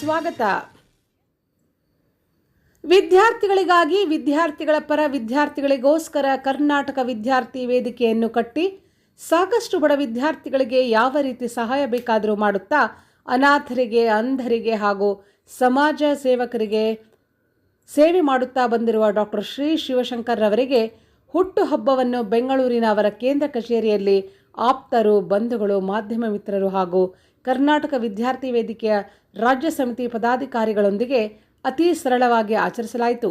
ಸ್ವಾಗತ. ವಿದ್ಯಾರ್ಥಿಗಳಿಗಾಗಿ ವಿದ್ಯಾರ್ಥಿಗಳ ಪರ ವಿದ್ಯಾರ್ಥಿಗಳಿಗೋಸ್ಕರ ಕರ್ನಾಟಕ ವಿದ್ಯಾರ್ಥಿ ವೇದಿಕೆಯನ್ನು ಕಟ್ಟಿ ಸಾಕಷ್ಟು ಬಡ ವಿದ್ಯಾರ್ಥಿಗಳಿಗೆ ಯಾವ ರೀತಿ ಸಹಾಯ ಬೇಕಾದರೂ ಮಾಡುತ್ತಾ ಅನಾಥರಿಗೆ, ಅಂಧರಿಗೆ ಹಾಗೂ ಸಮಾಜ ಸೇವಕರಿಗೆ ಸೇವೆ ಮಾಡುತ್ತಾ ಬಂದಿರುವ ಡಾಕ್ಟರ್ ಶ್ರೀ ಶಿವಶಂಕರ್ ರವರಿಗೆ ಹುಟ್ಟುಹಬ್ಬವನ್ನು ಬೆಂಗಳೂರಿನ ಅವರ ಕೇಂದ್ರ ಕಚೇರಿಯಲ್ಲಿ ಆಪ್ತರು, ಬಂಧುಗಳು, ಮಾಧ್ಯಮ ಮಿತ್ರರು ಹಾಗೂ ಕರ್ನಾಟಕ ವಿದ್ಯಾರ್ಥಿ ವೇದಿಕೆಯ ರಾಜ್ಯ ಸಮಿತಿ ಪದಾಧಿಕಾರಿಗಳೊಂದಿಗೆ ಅತಿ ಸರಳವಾಗಿ ಆಚರಿಸಲಾಯಿತು.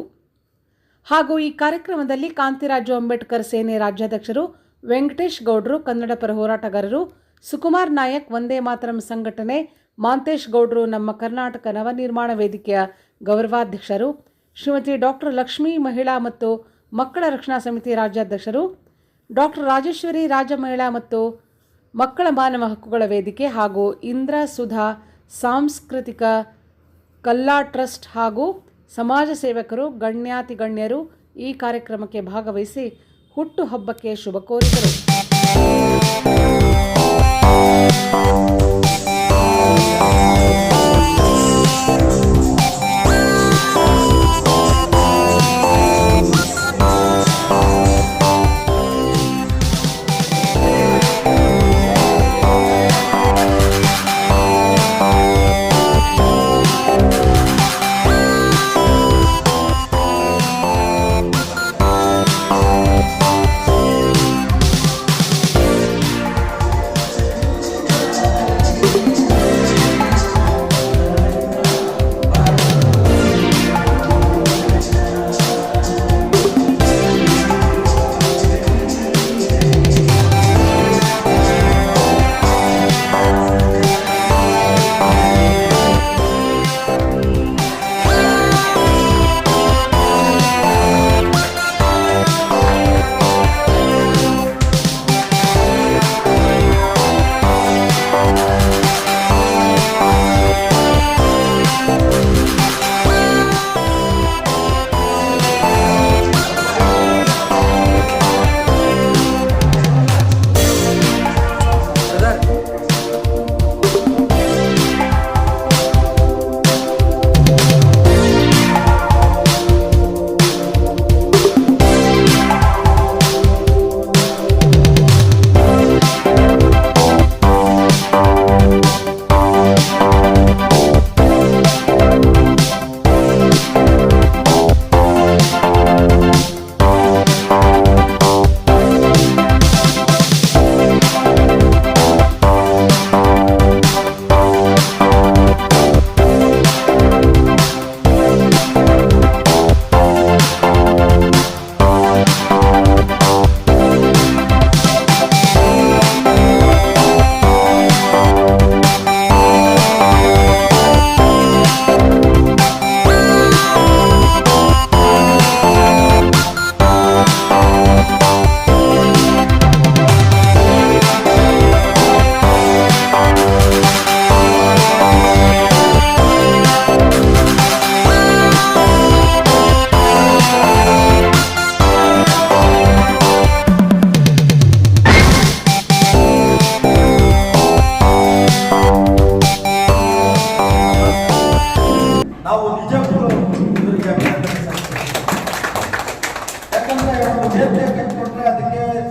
ಹಾಗೂ ಈ ಕಾರ್ಯಕ್ರಮದಲ್ಲಿ ಕಾಂತಿರಾಜು ಅಂಬೇಡ್ಕರ್ ಸೇನೆ ರಾಜ್ಯಾಧ್ಯಕ್ಷರು ವೆಂಕಟೇಶ್ ಗೌಡ್ರು ಕನ್ನಡ ಪರ ಹೋರಾಟಗಾರರು ಸುಕುಮಾರ್ ನಾಯಕ್, ವಂದೇ ಮಾತರಂ ಸಂಘಟನೆ ಮಾಂತೇಶ್ ಗೌಡ್ರು, ನಮ್ಮ ಕರ್ನಾಟಕ ನವನಿರ್ಮಾಣ ವೇದಿಕೆಯ ಗೌರವಾಧ್ಯಕ್ಷರು, ಶ್ರೀಮತಿ ಡಾಕ್ಟರ್ ಲಕ್ಷ್ಮೀ ಮಹಿಳಾ ಮತ್ತು ಮಕ್ಕಳ ರಕ್ಷಣಾ ಸಮಿತಿ ರಾಜ್ಯಾಧ್ಯಕ್ಷರು ಡಾಕ್ಟರ್ ರಾಜೇಶ್ವರಿ ರಾಜ ಮಹಿಳಾ ಮತ್ತು ಮಕ್ಕಳ ಮಾನವ ಹಕ್ಕುಗಳ ವೇದಿಕೆ ಹಾಗೂ ಇಂದ್ರ ಸುಧಾ ಸಾಂಸ್ಕೃತಿಕ ಕಲ್ಲಾ ಟ್ರಸ್ಟ್ ಹಾಗೂ ಸಮಾಜ ಸೇವಕರು ಗಣ್ಯಾತಿ ಗಣ್ಯರು ಈ ಕಾರ್ಯಕ್ರಮಕ್ಕೆ ಭಾಗವಹಿಸಿ ಹುಟ್ಟುಹಬ್ಬಕ್ಕೆ ಶುಭ ಕೋರಿದರು.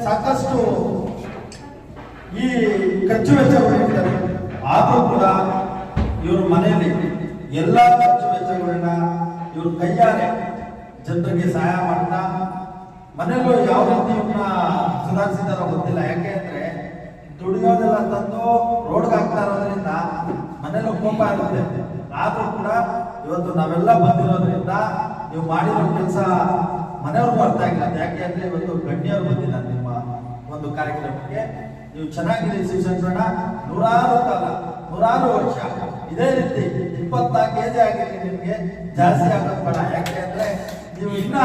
ಸಾಕಷ್ಟು ಈ ಖರ್ಚು ವೆಚ್ಚಗಳು ಇರ್ತವೆ ಆದರೂ ಕೂಡ ಇವ್ರ ಮನೆಯಲ್ಲಿ ಎಲ್ಲ ಖರ್ಚು ವೆಚ್ಚಗಳನ್ನ ಇವ್ರ ಕೈಯಾರೆ ಜನರಿಗೆ ಸಹಾಯ ಮಾಡ್ತಾ, ಮನೆಯಲ್ಲೂ ಯಾವ ರೀತಿ ಇವ್ರನ್ನ ಸುಧಾರಿಸಿದಾರೋ ಗೊತ್ತಿಲ್ಲ. ಯಾಕೆ ಅಂದ್ರೆ ದುಡಿಯೋದೆಲ್ಲ ತಂದು ರೋಡ್ಗೆ ಹಾಕ್ತಾ ಇರೋದ್ರಿಂದ ಮನೇಲಿ ಕೋಪ ಇರುತ್ತೆ. ಆದರೂ ಕೂಡ ಇವತ್ತು ನಾವೆಲ್ಲ ಬಂದಿರೋದ್ರಿಂದ ನೀವು ಮಾಡಿರೋ ಕೆಲಸ ಮನೆಯವ್ರಿಗೂ ಅರ್ಥ ಆಗಿಲ್ಲ. ಯಾಕೆ ಅಂದ್ರೆ ಇವತ್ತು ಗಣ್ಯರು ಬಂದಿದ್ದಾರೆ. ಒಂದು ಕಾರ್ಯಕ್ರಮಕ್ಕೆ ನೀವು ಚೆನ್ನಾಗಿದೆ ಶಿವಶಂಕರಣ್ಣ ನೂರಾರು ಕಾಲ, ನೂರಾರು ವರ್ಷ. ಇದೇ ರೀತಿ ಇಪ್ಪತ್ನಾಲ್ಕು ಕೆಜಿ ಆಗಿರಲಿ ನಿಮಗೆ ಜಾಸ್ತಿ ಆಗೋದು ಬೇಡ. ಯಾಕೆ ಅಂದ್ರೆ ನೀವು ಇನ್ನ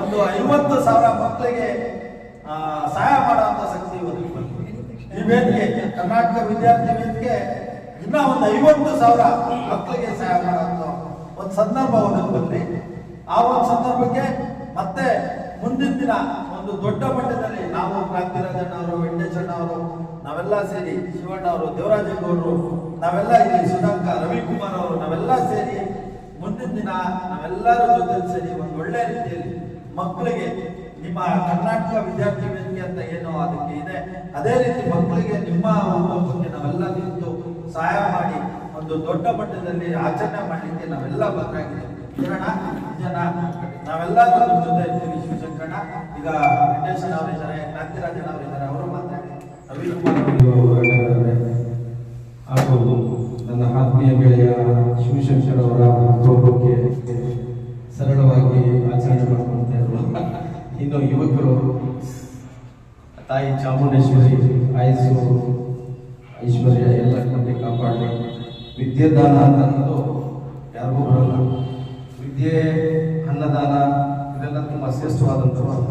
ಒಂದು ಐವತ್ತು ಸಾವಿರ ಮಕ್ಕಳಿಗೆ ಸಹಾಯ ಮಾಡುವಂತ ಶಕ್ತಿ ಬಂತು. ಈ ವೇದಿಕೆ, ಕರ್ನಾಟಕ ವಿದ್ಯಾರ್ಥಿ ವೇದಿಕೆ ಇನ್ನ ಒಂದು ಐವತ್ತು ಸಾವಿರ ಮಕ್ಕಳಿಗೆ ಸಹಾಯ ಮಾಡುವಂತ ಒಂದು ಸಂದರ್ಭ ಒದಗಿ ಆ ಒಂದು ಸಂದರ್ಭಕ್ಕೆ ಮತ್ತೆ ಮುಂದಿನ ದಿನ ಒಂದು ದೊಡ್ಡ ಮಟ್ಟದಲ್ಲಿ ನಾವು ಕ್ರಾಂತಿರಾಜಣ್ಣ ಅವರು, ವೆಂಕಟೇಶಣ್ಣ ಅವರು, ನಾವೆಲ್ಲ ಸೇರಿ ಶಿವಣ್ಣ ಅವರು ದೇವರಾಜೇಗೌಡರು ನಾವೆಲ್ಲ ಇಲ್ಲಿ ಸುಧಾಂಕ ರವಿಕುಮಾರ್ ಅವರು, ನಾವೆಲ್ಲ ಸೇರಿ ಮುಂದಿನ ದಿನ ನಾವೆಲ್ಲರ ಜೊತೆ ಸೇರಿ ಒಂದು ಒಳ್ಳೆ ರೀತಿಯಲ್ಲಿ ಮಕ್ಕಳಿಗೆ ನಿಮ್ಮ ಕರ್ನಾಟಕ ವಿದ್ಯಾರ್ಥಿ ವೇದಿಕೆ ಅಂತ ಏನು ಅದಕ್ಕೆ ಇದೆ. ಅದೇ ರೀತಿ ಮಕ್ಕಳಿಗೆ ನಿಮ್ಮ ಹುಟ್ಟುಹಬ್ಬಕ್ಕೆ ನಾವೆಲ್ಲ ನಿಂತು ಸಹಾಯ ಮಾಡಿ ಒಂದು ದೊಡ್ಡ ಮಟ್ಟದಲ್ಲಿ ಆಚರಣೆ ಮಾಡಲಿಕ್ಕೆ ನಾವೆಲ್ಲ ಬಂದಾಗಿದೆ ನಾವೆಲ್ಲರೂ ಜೊತೆ ಜೊತೆ ಈಗ ವೆಂಕಟೇಶನ್ ಅವರಿದ್ದಾರೆ ಕ್ರಾಂತಿರಾಜನ್ ಅವರಿದ್ದಾರೆ ಅವರು ಮಾತಾಡಿ. ರವಿಕುಮಾರ್ ಅವರು ಹೋರಾಟಗಾರರೇ ಹಾಗೂ ನನ್ನ ಆತ್ಮೀಯ ಗೆಳೆಯ ಶಿವಶಂಕರ್ ಅವರ ಹುಟ್ಟುಹಬ್ಬಕ್ಕೆ ಸರಳವಾಗಿ ಆಚರಣೆ ಮಾಡ್ಕೊಳ್ತಾ ಇರುವ ಇನ್ನು ಯುವಕರು, ತಾಯಿ ಚಾಮುಂಡೇಶ್ವರಿ, ಆಯಸ್ಸು, ಐಶ್ವರ್ಯ ಎಲ್ಲ ಕೊಟ್ಟು ಕಾಪಾಡಲಿ ವಿದ್ಯಾದಾನ ಅನ್ನೋದು ಇದೆಲ್ಲ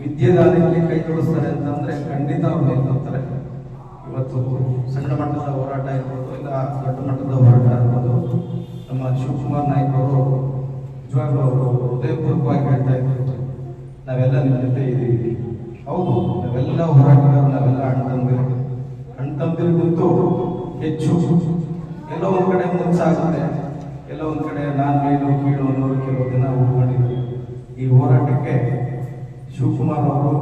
ವಿದ್ಯಾದಾನಕ್ಕೆ ಕೈ ಜೋಡಿಸ್ತಾರೆ ಅಂತಂದ್ರೆ ಖಂಡಿತ ಅವ್ರು ನಿಂತ್ಕೊಳ್ತಾರೆ ಇವತ್ತು ಸಣ್ಣ ಮಟ್ಟದ ಹೋರಾಟ ಇರ್ಬೋದು, ಇಲ್ಲ ದೊಡ್ಡ ಮಟ್ಟದ ಹೋರಾಟ ಇರ್ಬೋದು. ನಮ್ಮ ಶಿವಕುಮಾರ್ ನಾಯ್ಕ ಅವರು, ನಿಜವಾಗ್ಲೂ ಅವರು ಹೃದಯಪೂರ್ವಕವಾಗಿ ಹೇಳ್ತಾ ಇದ್ರು, ನಾವೆಲ್ಲ ನಿಮ್ಮ ಜೊತೆ ಇದ್ದೀವಿ ಹೌದು, ನಾವೆಲ್ಲ ಹೋರಾಟಗಾರರು, ನಾವೆಲ್ಲ ಅಣ್ಣ ತಮ್ಮದಿರು ಅಣ್ಣ ತಮ್ಮದಿರಿಗಿಂತೂ ಹೆಚ್ಚು. ಎಲ್ಲೋ ಒಂದ್ ಕಡೆ ಮುಂಚಾಗುತ್ತೆ ಎಲ್ಲೋ ಒಂದ್ ಕಡೆ ನಾನು ಮೇಲು, ಕೀಳು ಹೋರಾಟಕ್ಕೆ ಶಿವಕುಮಾರ್ ಅವರು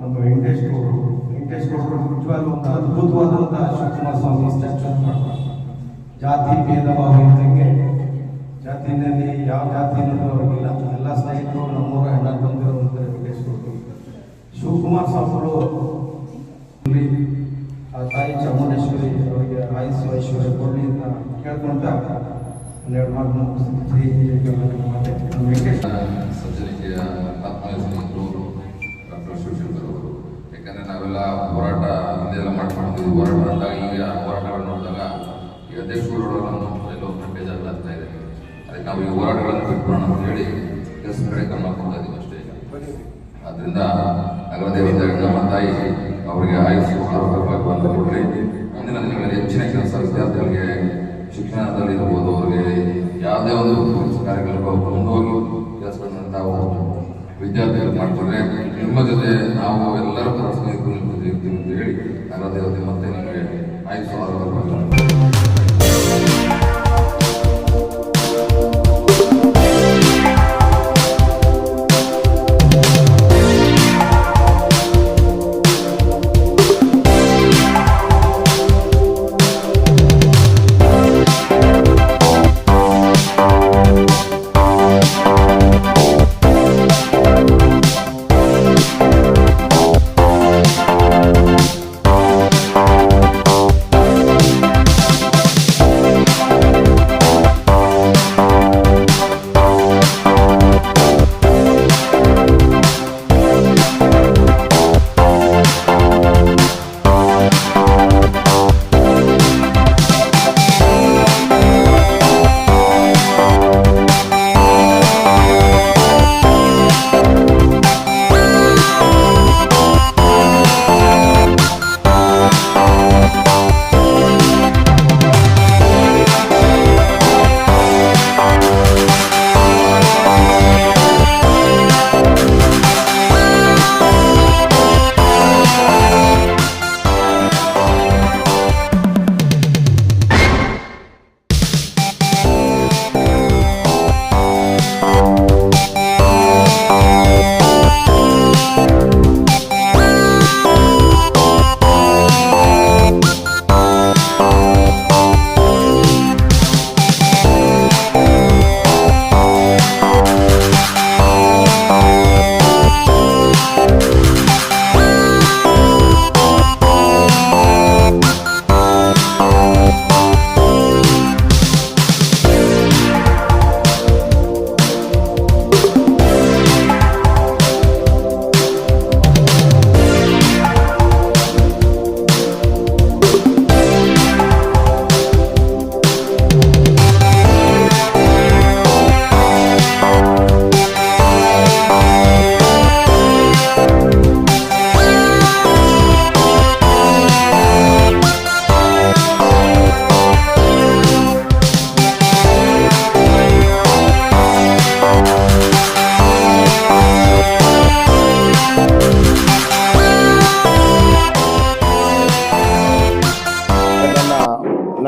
ನಮ್ಮ ವೆಂಕಟೇಶ್ ಅವರು ವೆಂಕಟೇಶ್ ಗೌಡರು ಒಂದು ಅದ್ಭುತವಾದಂತಹ ಶಿವಕುಮಾರ್ ಸ್ವಾಮಿ ಸ್ಟ್ಯಾಚ್ಯೂ ಜಾತಿ ಭೇದ ಭಾವ ಇದ್ದಂಗೆ ಜಾತಿನಲ್ಲಿ ಯಾವ ಜಾತಿ ಅನ್ನೋದು ಅವ್ರಿಗಿಲ್ಲ. ಎಲ್ಲ ಸ್ನೇಹಿತರು ನಮ್ಮೂರ ಹೆಣ್ಣ ತಂದಿರೋ ವೆಂಕಟೇಶ್ ಅವರು ಶಿವಕುಮಾರ್ ಸ್ವಾಮಿಗಳು ಆ ತಾಯಿ ಚಾಮುಂಡೇಶ್ವರಿ ಅವರಿಗೆ ಆಯುಸ್ಸು ಐಶ್ವರ್ಯ ಕೊಡಲಿ ಅಂತ ಕೇಳ್ಕೊಂತ ಒಂದೆರಡು ಮಾತು ಸಜ್ಜನಿಕೆಯ ಆತ್ಮೀಯ ಸ್ನೇಹಿತರು ಡಾಕ್ಟರ್ ಶಿವಶಂಕರ್ ಅವರು. ಯಾಕಂದರೆ ನಾವೆಲ್ಲ ಹೋರಾಟ ಹಿಂದೆ ಎಲ್ಲ ಮಾಡ್ಕೊಂಡಿದ್ವಿ, ಹೋರಾಟ ಅಂದಾಗ ಈಗ ಹೋರಾಟಗಳು ನೋಡಿದಾಗ ಈ ಅಧ್ಯಕ್ಷರುಗಳನ್ನು ಎಲ್ಲೋ ಬೇಜಾರಾಗ್ತಾ ಇದೆ. ಅದಕ್ಕೆ ನಾವು ಈ ಹೋರಾಟಗಳನ್ನು ಬಿಟ್ಬಿಡೋಣ ಅಂತ ಹೇಳಿ ಕೆಲಸ ಗಮನ ಕೊಡ್ತಾ ಇದ್ದೀವಿ ಅಷ್ಟೇ ನಗರದೇವತೆಯಾಗಿ ನಮ್ಮ ತಾಯಿ ಅವರಿಗೆ ಆಯಸ್ಸು ಆರೋಗ್ಯ ಬಂದು ಕೊಡ್ರಿ ಮುಂದಿನ ದಿನಗಳಲ್ಲಿ ಹೆಚ್ಚಿನ ಕೆಲಸ ವಿದ್ಯಾರ್ಥಿಗಳಿಗೆ ಶಿಕ್ಷಣದಲ್ಲಿ ಇರ್ಬೋದು ಅವರಿಗೆ ಯಾವುದೇ ಒಂದು ಕಾರ್ಯಕ್ರಮ ಮುಂದೋಗಿ ಕೆಲಸಗಳನ್ನ ನಾವು ವಿದ್ಯಾರ್ಥಿಗಳು ಮಾಡ್ತಾರೆ. ನಿಮ್ಮ ಜೊತೆ ನಾವು ಎಲ್ಲರೂ ಪರಸ್ಪರ ಅಂತ ಹೇಳಿ. ನಗರದೇವತೆ ಮತ್ತೆ ನಿಮಗೆ. ಆಯುಸ್ಸು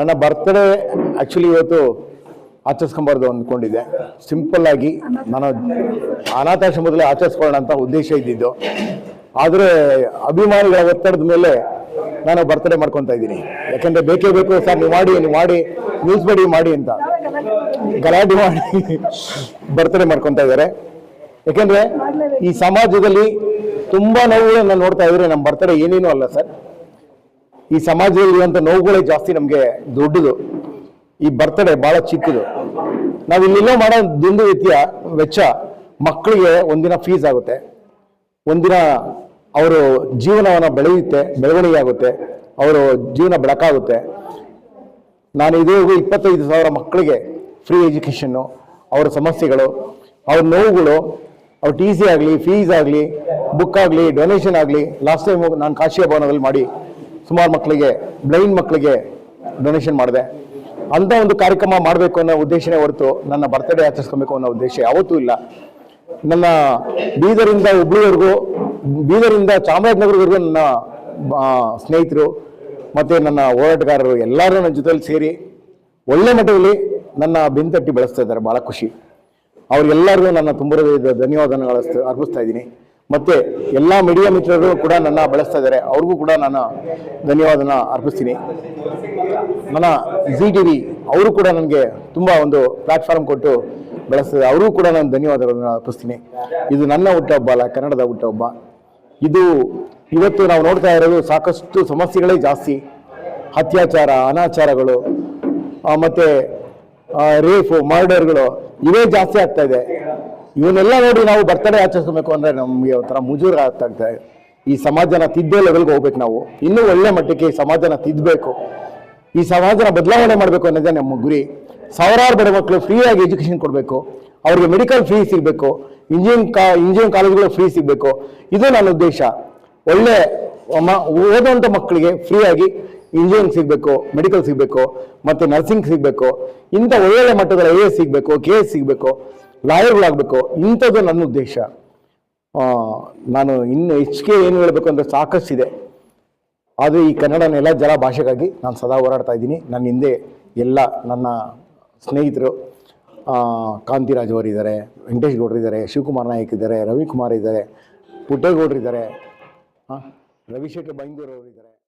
ನನ್ನ ಬರ್ತ್ಡೇ ಆ್ಯಕ್ಚುಲಿ ಇವತ್ತು ಆಚರಿಸ್ಕೊಂಬಾರ್ದು ಅಂದ್ಕೊಂಡಿದ್ದೆ ಸಿಂಪಲ್ ಆಗಿ ನಾನು ಅನಾಥಾಶ್ರಮದಲ್ಲಿ ಆಚರಿಸ್ಕೊಳ್ಳೋಣ ಅಂತ ಉದ್ದೇಶ ಇದ್ದಿದ್ದು. ಆದರೆ ಅಭಿಮಾನಿಗಳ ಒತ್ತಡದ ಮೇಲೆ ನಾನು ಬರ್ತ್ಡೇ ಮಾಡ್ಕೊತಾ ಇದ್ದೀನಿ. ಯಾಕಂದ್ರೆ ಬೇಕೇ ಬೇಕು ಸರ್, ನೀವು ಮಾಡಿ ನೀವು ಮಾಡಿ ಯೂಸ್ ಮಾಡಿ ಮಾಡಿ ಅಂತ. ಗಲಾಟೆ ಮಾಡಿ ಬರ್ತ್ಡೇ ಮಾಡ್ಕೊತಾ ಇದ್ದಾರೆ. ಯಾಕಂದ್ರೆ ಈ ಸಮಾಜದಲ್ಲಿ ತುಂಬಾ ನೋವುಗಳನ್ನ ನೋಡ್ತಾ ಇದ್ರೆ ನಮ್ಮ ಬರ್ತಡೇ ಏನೇನೂ ಅಲ್ಲ ಸರ್. ಈ ಸಮಾಜದಲ್ಲಿ ಇರುವಂತ ನೋವುಗಳೇ ಜಾಸ್ತಿ ನಮಗೆ ದೊಡ್ಡದು. ಈ ಬರ್ತಡೇ ಬಹಳ ಚಿಕ್ಕದು. ನಾವು ಇಲ್ಲಿ ಮಾಡೋ ದುಂದು ರೀತಿಯ ವೆಚ್ಚ ಮಕ್ಕಳಿಗೆ ಒಂದಿನ ಫೀಸ್ ಆಗುತ್ತೆ. ಒಂದಿನ ಅವರು ಜೀವನವನ್ನು ಬೆಳೆಯುತ್ತೆ ಬೆಳವಣಿಗೆ ಆಗುತ್ತೆ ಅವರು ಜೀವನ ಬೆಳಕಾಗುತ್ತೆ. ನಾನು ಇದುವರೆಗೂ ಇಪ್ಪತ್ತೈದು ಸಾವಿರ ಮಕ್ಕಳಿಗೆ ಫ್ರೀ ಎಜುಕೇಷನ್ನು ಅವರ ಸಮಸ್ಯೆಗಳು, ಅವ್ರ ನೋವುಗಳು, ಅವ್ರ ಟಿ ಸಿ ಆಗಲಿ ಫೀಸ್ ಆಗಲಿ ಬುಕ್ ಆಗಲಿ ಡೊನೇಷನ್ ಆಗಲಿ ಲಾಸ್ಟ್ ಟೈಮ್ ನಾನು ಕಾಶಿಯ ಭವನದಲ್ಲಿ ಮಾಡಿ ಸುಮಾರು ಮಕ್ಕಳಿಗೆ ಬ್ಲೈಂಡ್ ಮಕ್ಕಳಿಗೆ ಡೊನೇಷನ್ ಮಾಡಿದೆ. ಅಂತ ಒಂದು ಕಾರ್ಯಕ್ರಮ ಮಾಡಬೇಕು ಅನ್ನೋ ಉದ್ದೇಶನೇ ಹೊರತು ನನ್ನ ಬರ್ತ್ಡೇ ಆಚರಿಸ್ಕೊಬೇಕು ಅನ್ನೋ ಉದ್ದೇಶ ಯಾವತ್ತೂ ಇಲ್ಲ. ನನ್ನ ಬೀದರಿಂದ ಹುಬ್ಳಿವರೆಗೂ, ಬೀದರಿಂದ ಚಾಮರಾಜನಗರವರೆಗೂ ನನ್ನ ಸ್ನೇಹಿತರು ಮತ್ತು ನನ್ನ ಹೋರಾಟಗಾರರು ಎಲ್ಲರೂ ನನ್ನ ಜೊತೆಯಲ್ಲಿ ಸೇರಿ ಒಳ್ಳೆ ಮಟ್ಟದಲ್ಲಿ ನನ್ನ ಬೆಂತಟ್ಟಿ ಬೆಳೆಸ್ತಾ ಇದ್ದಾರೆ. ಭಾಳ ಖುಷಿ. ಅವ್ರಿಗೆಲ್ಲರಿಗೂ ನನ್ನ ತುಂಬ ಧನ್ಯವಾದಗಳು ಅರ್ಪಿಸ್ತಾ ಇದ್ದೀನಿ. ಮತ್ತು ಎಲ್ಲ ಮೀಡಿಯಾ ಮಿತ್ರರು ಕೂಡ ನನ್ನ ಬಳಸ್ತಾ ಇದ್ದಾರೆ. ಅವ್ರಿಗೂ ಕೂಡ ನಾನು ಧನ್ಯವಾದನ ಅರ್ಪಿಸ್ತೀನಿ. ನನ್ನ ಜಿ ಟಿ ವಿ ಅವರು ಕೂಡ ನನಗೆ ತುಂಬ ಒಂದು ಪ್ಲಾಟ್ಫಾರ್ಮ್ ಕೊಟ್ಟು ಬೆಳೆಸ್ತಿದೆ ಅವ್ರಿಗೂ ಕೂಡ ನಾನು ಧನ್ಯವಾದಗಳನ್ನು ಅರ್ಪಿಸ್ತೀನಿ. ಇದು ನನ್ನ ಹುಟ್ಟಹಬ್ಬ ಅಲ್ಲ, ಕನ್ನಡದ ಹುಟ್ಟಹಬ್ಬ ಇದು ಇವತ್ತು ನಾವು ನೋಡ್ತಾ ಇರೋದು ಸಾಕಷ್ಟು ಸಮಸ್ಯೆಗಳೇ ಜಾಸ್ತಿ. ಅತ್ಯಾಚಾರ, ಅನಾಚಾರಗಳು ಮತ್ತು ಮತ್ತೆ ರೇಫು ಮರ್ಡರ್ಗಳು ಇವೇ ಜಾಸ್ತಿ ಆಗ್ತಾ ಇದೆ. ಇವನ್ನೆಲ್ಲ ನೋಡಿ ನಾವು ಬರ್ತಡೇ ಆಚರಿಸಬೇಕು ಅಂದರೆ ನಮಗೆ ಒಂಥರ ಮುಜುರ ಆಗ್ತಾ ಈ ಸಮಾಜನ ತಿದ್ದೇ ಲೆವೆಲ್ಗೆ ಹೋಗ್ಬೇಕು ನಾವು. ಇನ್ನೂ ಒಳ್ಳೆ ಮಟ್ಟಕ್ಕೆ ಈ ಸಮಾಜನ ತಿದ್ದಬೇಕು ಈ ಸಮಾಜನ ಬದಲಾವಣೆ ಮಾಡಬೇಕು ಅನ್ನೋದೇ ನಮ್ಮ ಗುರಿ. ಸಾವಿರಾರು ಬಡ ಮಕ್ಕಳು ಫ್ರೀಯಾಗಿ ಎಜುಕೇಷನ್ ಕೊಡಬೇಕು. ಅವ್ರಿಗೆ ಮೆಡಿಕಲ್ ಫ್ರೀ ಸಿಗಬೇಕು ಇಂಜಿನಿಯರಿಂಗ್ ಕಾ ಇಂಜಿನಿಯರಿಂಗ್ ಕಾಲೇಜುಗಳು ಫ್ರೀ ಸಿಗಬೇಕು ಇದು ನನ್ನ ಉದ್ದೇಶ. ಒಳ್ಳೆ ಓದುವಂಥ ಮಕ್ಕಳಿಗೆ ಫ್ರೀಯಾಗಿ ಇಂಜಿನಿಯರಿಂಗ್ ಸಿಗಬೇಕು ಮೆಡಿಕಲ್ ಸಿಗಬೇಕು, ಮತ್ತು ನರ್ಸಿಂಗ್ ಸಿಗಬೇಕು. ಇಂಥ ಒಳ್ಳೊಳ್ಳೆ ಮಟ್ಟಗಳ ಐ ಎಸ್ ಸಿಗಬೇಕು ಕೆ ಎಸ್ ಸಿಗಬೇಕು. ಲಾಯರ್ಗಳಾಗಬೇಕು, ಇಂಥದ್ದು ನನ್ನ ಉದ್ದೇಶ. ನಾನು ಇನ್ನು ಹೆಚ್ಚಿಗೆ ಏನು ಹೇಳಬೇಕು ಅಂದರೆ ಸಾಕಷ್ಟಿದೆ. ಆದರೆ ಈ ಕನ್ನಡ ನೆಲ ಜಲ ಭಾಷೆಗಾಗಿ ನಾನು ಸದಾ ಹೋರಾಡ್ತಾ ಇದ್ದೀನಿ. ನನ್ನ ಹಿಂದೆ ಎಲ್ಲ ನನ್ನ ಸ್ನೇಹಿತರು ಕಾಂತಿರಾಜ್ ಅವರು ಇದ್ದಾರೆ, ವೆಂಕಟೇಶ್ ಗೌಡ್ರು ಇದ್ದಾರೆ, ಶಿವಕುಮಾರ್ ನಾಯಕ್ ಇದ್ದಾರೆ, ರವಿಕುಮಾರ್ ಇದ್ದಾರೆ, ಪುಟ್ಟೇಗೌಡ್ರು ಇದ್ದಾರೆ ರವಿಶೇಖರ್ ಬೈಂದೂರ್ ಅವರು ಇದ್ದಾರೆ.